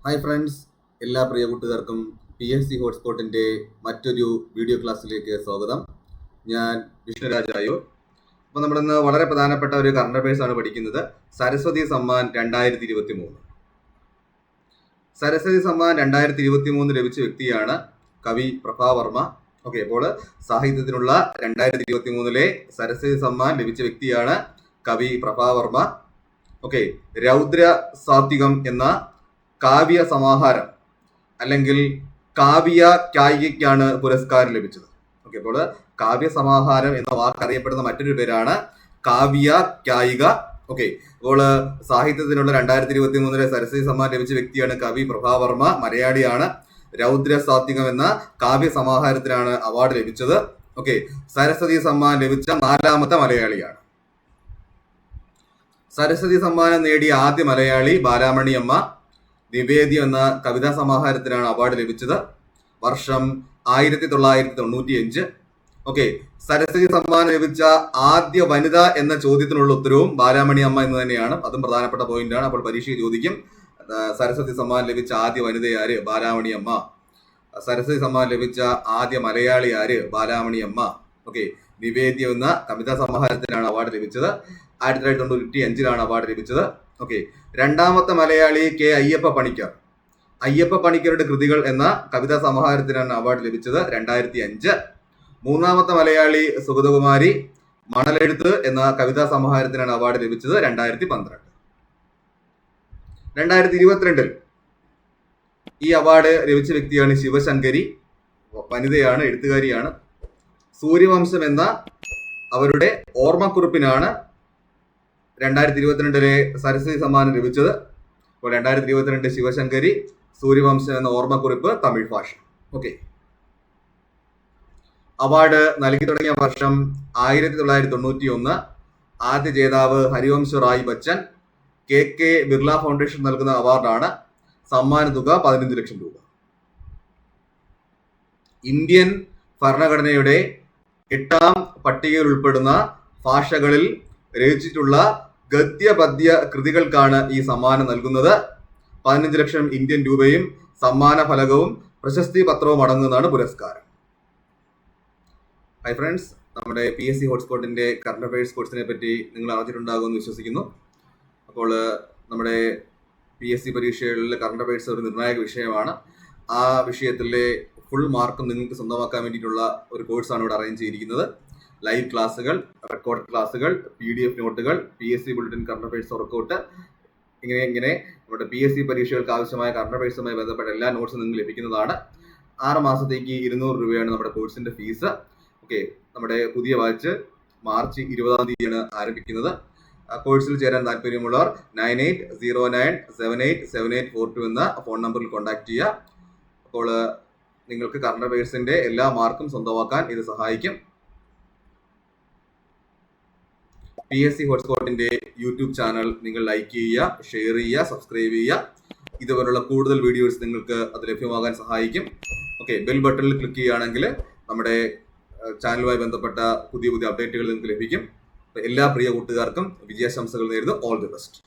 Hi friends എല്ലാ പ്രിയ കൂട്ടുകാർക്കും P S C ഹോട്ട്സ്പോട്ടിന്റെ മറ്റൊരു വീഡിയോ ക്ലാസ്സിലേക്ക് സ്വാഗതം. ഞാൻ വിഷ്ണുരാജ് ആയൂർ അപ്പോൾ നമ്മളിന്ന് വളരെ പ്രധാനപ്പെട്ട ഒരു കറണ്ട് അഫയേഴ്സ് ആണ് പഠിക്കുന്നത്. സരസ്വതി സമ്മാൻ രണ്ടായിരത്തി ഇരുപത്തി മൂന്ന് സരസ്വതി സമ്മാൻ രണ്ടായിരത്തി ഇരുപത്തി മൂന്ന് ലഭിച്ച വ്യക്തിയാണ് കവി പ്രഭാവർമ്മ ഓക്കെ അപ്പോൾ സാഹിത്യത്തിനുള്ള രണ്ടായിരത്തി ഇരുപത്തി മൂന്നിലെ സരസ്വതി സമ്മാൻ ലഭിച്ച വ്യക്തിയാണ് കവി പ്രഭാവർമ്മ ഓക്കെ രൗദ്ര സാത്വികം എന്ന കാവ്യ സമാഹാരം അല്ലെങ്കിൽ കാവ്യ കായികയ്ക്കാണ് പുരസ്കാരം ലഭിച്ചത്. ഓക്കെ അപ്പോൾ കാവ്യ സമാഹാരം എന്ന വാക്ക് അറിയപ്പെടുന്ന മറ്റൊരു പേരാണ് കാവ്യ കായിക ഓക്കെ അപ്പോൾ സാഹിത്യത്തിനുള്ള രണ്ടായിരത്തി ഇരുപത്തി മൂന്നിലെ സരസ്വതി സമ്മാനം ലഭിച്ച വ്യക്തിയാണ് കവി പ്രഭാവർമ്മ. മലയാളിയാണ്. രൗദ്ര സാത്വികം എന്ന കാവ്യ സമാഹാരത്തിനാണ് അവാർഡ് ലഭിച്ചത്. ഓക്കെ സരസ്വതി സമ്മാനം ലഭിച്ച നാലാമത്തെ മലയാളിയാണ്. സരസ്വതി സമ്മാനം നേടിയ ആദ്യ മലയാളി ബാലാമണി അമ്മ നിവേദ്യം എന്ന കവിതാ സമാഹാരത്തിനാണ് അവാർഡ് ലഭിച്ചത്. വർഷം ആയിരത്തി തൊള്ളായിരത്തി തൊണ്ണൂറ്റി അഞ്ച് ഓക്കെ സരസ്വതി സമ്മാനം ലഭിച്ച ആദ്യ വനിത എന്ന ചോദ്യത്തിനുള്ള ഉത്തരവും ബാലാമണി അമ്മ എന്ന് തന്നെയാണ്. അതും പ്രധാനപ്പെട്ട പോയിന്റാണ് അപ്പോൾ പരീക്ഷയിൽ ചോദിക്കും സരസ്വതി സമ്മാനം ലഭിച്ച ആദ്യ വനിത ആര്? ബാലാമണി അമ്മ. സരസ്വതി സമ്മാനം ലഭിച്ച ആദ്യ മലയാളി ആര്? ബാലാമണി അമ്മ. ഓക്കെ നിവേദ്യം എന്ന കവിതാ സമാഹാരത്തിനാണ് അവാർഡ് ലഭിച്ചത്. ആയിരത്തി തൊള്ളായിരത്തി തൊണ്ണൂറ്റി അഞ്ചിലാണ് അവാർഡ് ലഭിച്ചത്. ഓക്കെ രണ്ടാമത്തെ മലയാളി കെ അയ്യപ്പ പണിക്കർ. അയ്യപ്പ പണിക്കരുടെ കൃതികൾ എന്ന കവിതാ സമാഹാരത്തിനാണ് അവാർഡ് ലഭിച്ചത് രണ്ടായിരത്തി അഞ്ച്. മൂന്നാമത്തെ മലയാളി സുഗതകുമാരി മണലെഴുത്ത് എന്ന കവിതാ സമാഹാരത്തിനാണ് അവാർഡ് ലഭിച്ചത് രണ്ടായിരത്തി പന്ത്രണ്ട്. രണ്ടായിരത്തി ഇരുപത്തിരണ്ടിൽ ഈ അവാർഡ് ലഭിച്ച വ്യക്തിയാണ് ശിവശങ്കരി. വനിതയാണ് എഴുത്തുകാരിയാണ്. സൂര്യവംശം എന്ന അവരുടെ ഓർമ്മക്കുറിപ്പിനാണ് രണ്ടായിരത്തി ഇരുപത്തിരണ്ടിലെ സരസ്വതി സമ്മാനം ലഭിച്ചത്. അപ്പോൾ രണ്ടായിരത്തി ഇരുപത്തിരണ്ട് ശിവശങ്കരി സൂര്യവംശം എന്ന ഓർമ്മക്കുറിപ്പ് തമിഴ് ഭാഷ. ഓക്കെ. അവാർഡ് നൽകി തുടങ്ങിയ വർഷം ആയിരത്തി തൊള്ളായിരത്തി തൊണ്ണൂറ്റി ഒന്ന് ആദ്യ ജേതാവ് Harivansh Rai Bachchan K K Birla foundation നൽകുന്ന അവാർഡാണ് സമ്മാന തുക പതിനഞ്ച് ലക്ഷം രൂപ. ഇന്ത്യൻ ഭരണഘടനയുടെ എട്ടാം പട്ടികയിൽ ഉൾപ്പെടുന്ന ഭാഷകളിൽ രചിച്ചിട്ടുള്ള ഗദ്യ പദ്യ കൃതികൾക്കാണ് ഈ സമ്മാനം നൽകുന്നത്. പതിനഞ്ച് ലക്ഷം ഇന്ത്യൻ രൂപയും സമ്മാന ഫലകവും പ്രശസ്തി പത്രവും അടങ്ങുന്നതാണ് പുരസ്കാരം. ഹൈ ഫ്രണ്ട്സ് നമ്മുടെ പി എസ് സി ഹോട്ട്സ്പോട്ടിന്റെ കറണ്ട് അഫയേഴ്സ് കോഴ്സിനെ പറ്റി നിങ്ങൾ അറിഞ്ഞിട്ടുണ്ടാകുമെന്ന് വിശ്വസിക്കുന്നു. അപ്പോൾ നമ്മുടെ പി എസ് സി പരീക്ഷകളിൽ കറണ്ട് അഫയേഴ്സ് ഒരു നിർണായക വിഷയമാണ്. ആ വിഷയത്തിലെ ഫുൾ മാർക്കും നിങ്ങൾക്ക് സ്വന്തമാക്കാൻ വേണ്ടിയിട്ടുള്ള ഒരു കോഴ്സാണ് ഇവിടെ അറേഞ്ച് ചെയ്തിരിക്കുന്നത്. ലൈവ് ക്ലാസ്സുകൾ റെക്കോർഡ് ക്ലാസ്സുകൾ പി ഡി എഫ് നോട്ടുകൾ P S C bulletin current affairs workout ഇങ്ങനെ ഇങ്ങനെ നമ്മുടെ പി എസ് സി പരീക്ഷകൾക്ക് ആവശ്യമായ കറണ്ട് അഫയേഴ്സുമായി ബന്ധപ്പെട്ട എല്ലാ നോട്ട്സും നിങ്ങൾക്ക് ലഭിക്കുന്നതാണ്. ആറ് മാസത്തേക്ക് ഇരുന്നൂറ് രൂപയാണ് നമ്മുടെ കോഴ്സിന്റെ ഫീസ് ഓക്കെ നമ്മുടെ പുതിയ വാച്ച് മാർച്ച് ഇരുപതാം തീയതിയാണ് ആരംഭിക്കുന്നത്. കോഴ്സിൽ ചേരാൻ താല്പര്യമുള്ളവർ nine eight zero nine seven eight seven eight four two എന്ന ഫോൺ നമ്പറിൽ കോൺടാക്ട് ചെയ്യുക. അപ്പോൾ നിങ്ങൾക്ക് കറണ്ട് അഫയേഴ്സിന്റെ എല്ലാ മാർക്കും സ്വന്തമാക്കാൻ ഇത് സഹായിക്കും. പി എസ് സി ഹോട്ട്സ്പോട്ടിന്റെ യൂട്യൂബ് ചാനൽ നിങ്ങൾ ലൈക്ക് ചെയ്യുക ഷെയർ ചെയ്യുക സബ്സ്ക്രൈബ് ചെയ്യുക. ഇതുപോലുള്ള കൂടുതൽ വീഡിയോസ് നിങ്ങൾക്ക് അത് ലഭ്യമാകാൻ സഹായിക്കും. ഓക്കെ ബെൽ ബട്ടണിൽ ക്ലിക്ക് ചെയ്യുകയാണെങ്കിൽ നമ്മുടെ ചാനലുമായി ബന്ധപ്പെട്ട പുതിയ പുതിയ അപ്ഡേറ്റുകൾ നിങ്ങൾക്ക് ലഭിക്കും. എല്ലാ പ്രിയ കൂട്ടുകാർക്കും വിജയാശംസകൾ നേരുന്നു. All the best